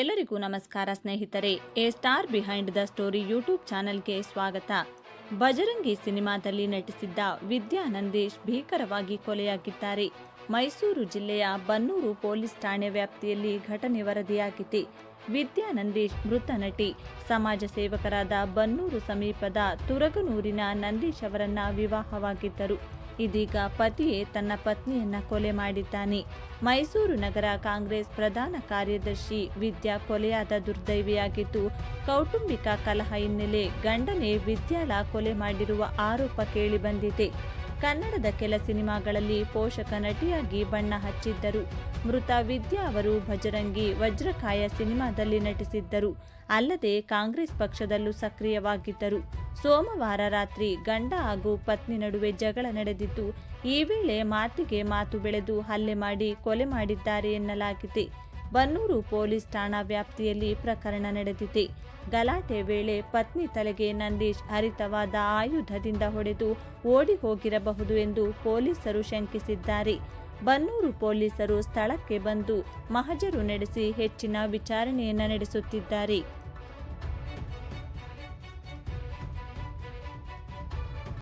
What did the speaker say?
ಎಲ್ಲರಿಗೂ ನಮಸ್ಕಾರ ಸ್ನೇಹಿತರೆ, A star behind the story YouTube ಚಾನೆಲ್ಗೆ ಸ್ವಾಗತ. ಬಜರಂಗಿ ಸಿನಿಮಾದಲ್ಲಿ ನಟಿಸಿದ್ದ ವಿದ್ಯಾ ನಂದೀಶ್ ಭೀಕರವಾಗಿ ಕೊಲೆಯಾಗಿದ್ದಾರೆ. ಮೈಸೂರು ಜಿಲ್ಲೆಯ ಬನ್ನೂರು ಪೊಲೀಸ್ ಠಾಣೆ ವ್ಯಾಪ್ತಿಯಲ್ಲಿ ಘಟನೆ ವರದಿಯಾಗಿದೆ. ವಿದ್ಯಾ ನಂದೀಶ್ ಮೃತ ನಟಿ, ಸಮಾಜ ಸೇವಕರಾದ ಬನ್ನೂರು ಸಮೀಪದ ತುರಗನೂರಿನ ನಂದೀಶ್ ಅವರನ್ನ ವಿವಾಹವಾಗಿದ್ದರು. ಇದೀಗ ಪತಿಯೇ ತನ್ನ ಪತ್ನಿಯನ್ನ ಕೊಲೆ ಮಾಡಿದ್ದಾನೆ. ಮೈಸೂರು ನಗರ ಕಾಂಗ್ರೆಸ್ ಪ್ರಧಾನ ಕಾರ್ಯದರ್ಶಿ ವಿದ್ಯಾ ಕೊಲೆಯಾದ ದುರ್ದೈವಿಯಾಗಿದ್ದು, ಕೌಟುಂಬಿಕ ಕಲಹ ಹಿನ್ನೆಲೆ ಗಂಡನೇ ವಿದ್ಯಾಳ ಕೊಲೆ ಮಾಡಿರುವ ಆರೋಪ ಕೇಳಿಬಂದಿದೆ ಕನ್ನಡದ ಕೆಲ ಸಿನಿಮಾಗಳಲ್ಲಿ ಪೋಷಕ ನಟಿಯಾಗಿ ಬಣ್ಣ ಹಚ್ಚಿದ್ದರು. ಮೃತ ವಿದ್ಯಾ ಅವರು ಭಜರಂಗಿ ವಜ್ರಕಾಯ ಸಿನಿಮಾದಲ್ಲಿ ನಟಿಸಿದ್ದರು. ಅಲ್ಲದೆ ಕಾಂಗ್ರೆಸ್ ಪಕ್ಷದಲ್ಲೂ ಸಕ್ರಿಯವಾಗಿದ್ದರು. ಸೋಮವಾರ ರಾತ್ರಿ ಗಂಡ ಹಾಗೂ ಪತ್ನಿ ನಡುವೆ ಜಗಳ ನಡೆದಿದ್ದು ಈ ವೇಳೆ ಮಾತಿಗೆ ಮಾತು ಬೆಳೆದು ಹಲ್ಲೆ ಮಾಡಿ ಕೊಲೆ ಮಾಡಿದ್ದಾರೆ ಎನ್ನಲಾಗಿದೆ. ಬನ್ನೂರು ಪೊಲೀಸ್ ಠಾಣಾ ವ್ಯಾಪ್ತಿಯಲ್ಲಿ ಪ್ರಕರಣ ನಡೆದಿದೆ. ಗಲಾಟೆ ವೇಳೆ ಪತ್ನಿ ತಲೆಗೆ ನಂದೀಶ್ ಹರಿತವಾದ ಆಯುಧದಿಂದ ಹೊಡೆದು ಓಡಿ ಹೋಗಿರಬಹುದು ಎಂದು ಪೊಲೀಸರು ಶಂಕಿಸಿದ್ದಾರೆ. ಬನ್ನೂರು ಪೊಲೀಸರು ಸ್ಥಳಕ್ಕೆ ಬಂದು ಮಹಜರು ನಡೆಸಿ ಹೆಚ್ಚಿನ ವಿಚಾರಣೆಯನ್ನು ನಡೆಸುತ್ತಿದ್ದಾರೆ.